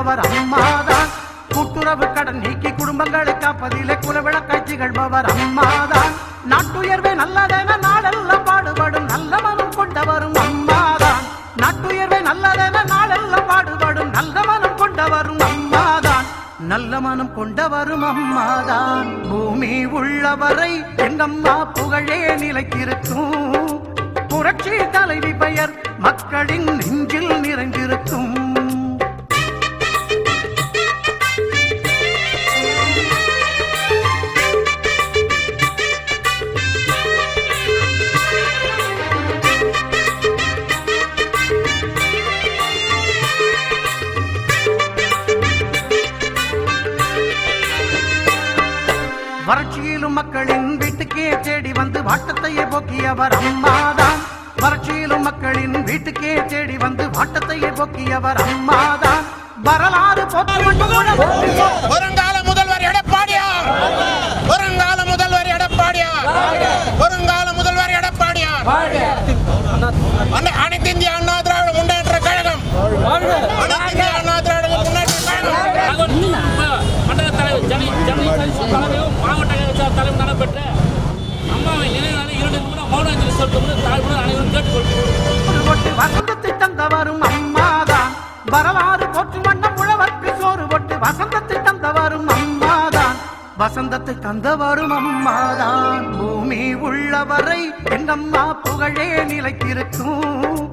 Power அம்மாதான். கூட்டுறவு கடன் நீக்கி குடும்பங்களை காப்பதிலே காட்சிகள் பவர் அம்மாதான். நாட்டுயர்வே நல்லதென நாளெல்லாம் பாடுபடும் நல்ல மனம் கொண்டவரும் அம்மாதான். நாட்டுயர்வே நல்லதென நாளெல்லாம் பாடுபடும் நல்ல மனம் கொண்டவரும் அம்மாதான். நல்ல மனம் கொண்டவரும் அம்மாதான். பூமி உள்ளவரை எங்கம்மா புகழே நிலைத்திருக்கும். புரட்சி தலைவி பெயர் மக்களின் மக்களின் வீட்டுக்கே தேடி வந்து வாட்டத்தையே போக்கியவர் அம்மாதான். வறட்சியிலும் மக்களின் வீட்டுக்கே தேடி வந்து வாட்டத்தையே போக்கியவர் அம்மாதான். வரலாறு வருங்கால முதல்வர் எடப்பாடியார். வருங்கால முதல்வர் எடப்பாடியார். வருங்கால முதல்வர் எடப்பாடியார். அனை- அனைத்து இந்திய அண்ணா திராவிட முன்னேற்ற கழகம். அனைத்து இந்திய அண்ணா திராவிட முன்னேற்ற கழகம். மாவட்ட கழக தலைவர் நடைபெற்ற அம்மாவை நினைவான இரண்டு நிமிடம் மௌன அஞ்சலி செலுத்தும் தாழ்வுடன் அனைவரும் கேட்டுக்கொள்கிறோம். போட்டு வசந்தத்தை தந்தவரும் அம்மாதான். வரலாறு போற்றும் வண்ணம் உழவர்க்கு சோறு போட்டு வசந்தத்தை தந்தவரும் அம்மாதான். வசந்தத்தை தந்தவரும் அம்மாதான். பூமி உள்ளவரை என்னம்மா புகழே நிலைத்திருக்கும்.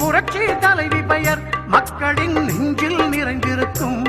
புரட்சி தலைவி பெயர் மக்களின் நெஞ்சில் நிறைந்திருக்கும்.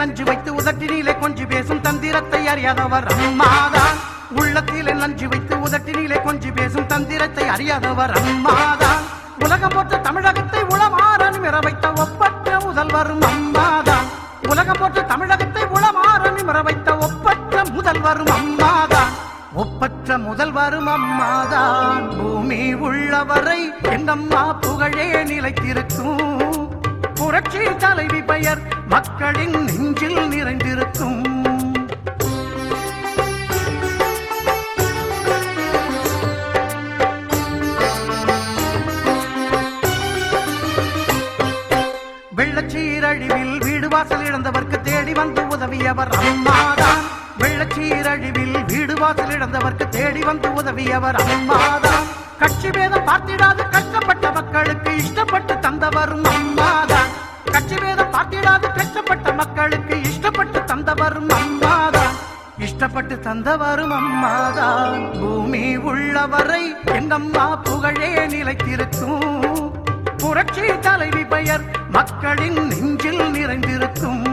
நஞ்சு வைத்து உதட்டினிலே கொஞ்சி பேசும் தந்திரத்தை அறியாதவர் அம்மாதான் உள்ளத்திலே நஞ்சு வைத்து உதட்டினிலே கொஞ்சி பேசும் தந்திரத்தை அறியாதவர் அம்மாதான் உலகம் போற்ற தமிழகத்தை உளமாறன் நிமிர வைத்த ஒப்பற்ற முதல்வரும் அம்மாதான் உலகம் போற்ற தமிழகத்தை உளமாறன் நிமிர வைத்த ஒப்பற்ற முதல்வரும் அம்மாதான் ஒப்பற்ற முதல்வரும் அம்மாதான் பூமி உள்ளவரை எங்கம்மா புகழே நிலைத்திருக்கும். புரட்சி தலைவி பெயர் மக்களின் நெஞ்சில் நிறைந்திருக்கும். வெள்ளச்சீரழிவில் வீடு வாசல் இழந்தவர்க்கு தேடி வந்து உதவியவர் அம்மாதான். வெள்ளச்சீரழிவில் வீடு வாசல் இழந்தவர்க்கு தேடி வந்து உதவியவர் அம்மாதான். கட்சி பேதம் பார்த்திடாது கஷ்டப்பட்ட மக்களுக்கு இஷ்டப்பட்டு தந்தவரும் அம்மாதான். பேதம் கஷ்டப்பட்ட மக்களுக்கு இஷ்டப்பட்டு தந்தவரும் அம்மாதான். இஷ்டப்பட்டு தந்தவரும் அம்மாதான். பூமி உள்ளவரை எங்கம்மா புகழே நிலைத்திருக்கும். புரட்சி தலைவி பெயர் மக்களின் நெஞ்சில் நிறைந்திருக்கும்.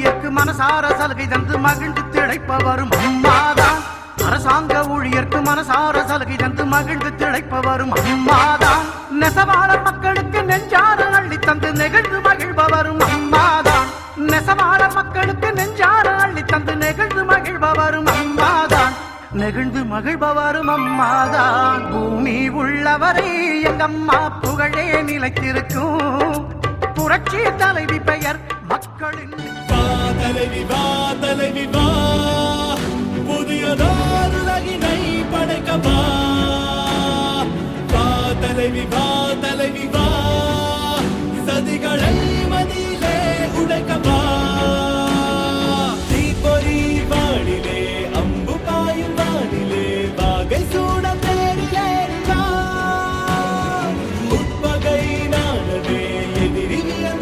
ஊழியர்க்கு மனசார சலுகை தந்து மகிழ்ந்து திளைப்பவரும் அம்மாதான் அரசாங்க ஊழியர்க்கு மனசார சலுகை தந்து மகிழ்ந்து திளைப்பவரும் அம்மாதான் நெசவாளர் மக்களுக்கு நெஞ்சார அள்ளி தந்து நெகிழ்ந்து மகிழ்பவரும் அம்மாதான் நெசவாளர் மக்களுக்கு நெஞ்சார அள்ளி தந்து நெகிழ்ந்து மகிழ்பவரும் அம்மாதான் நெகிழ்ந்து மகிழ்பவரும் அம்மாதான் பூமி உள்ளவரை எங்கம்மா புகழே நிலைத்திருக்கும். புரட்சி தலைவி பெயர் மக்களின் தலைவி வா தலைவி வா. புதியதோர் உலகினை படைக்கவா வா தலைவி வா.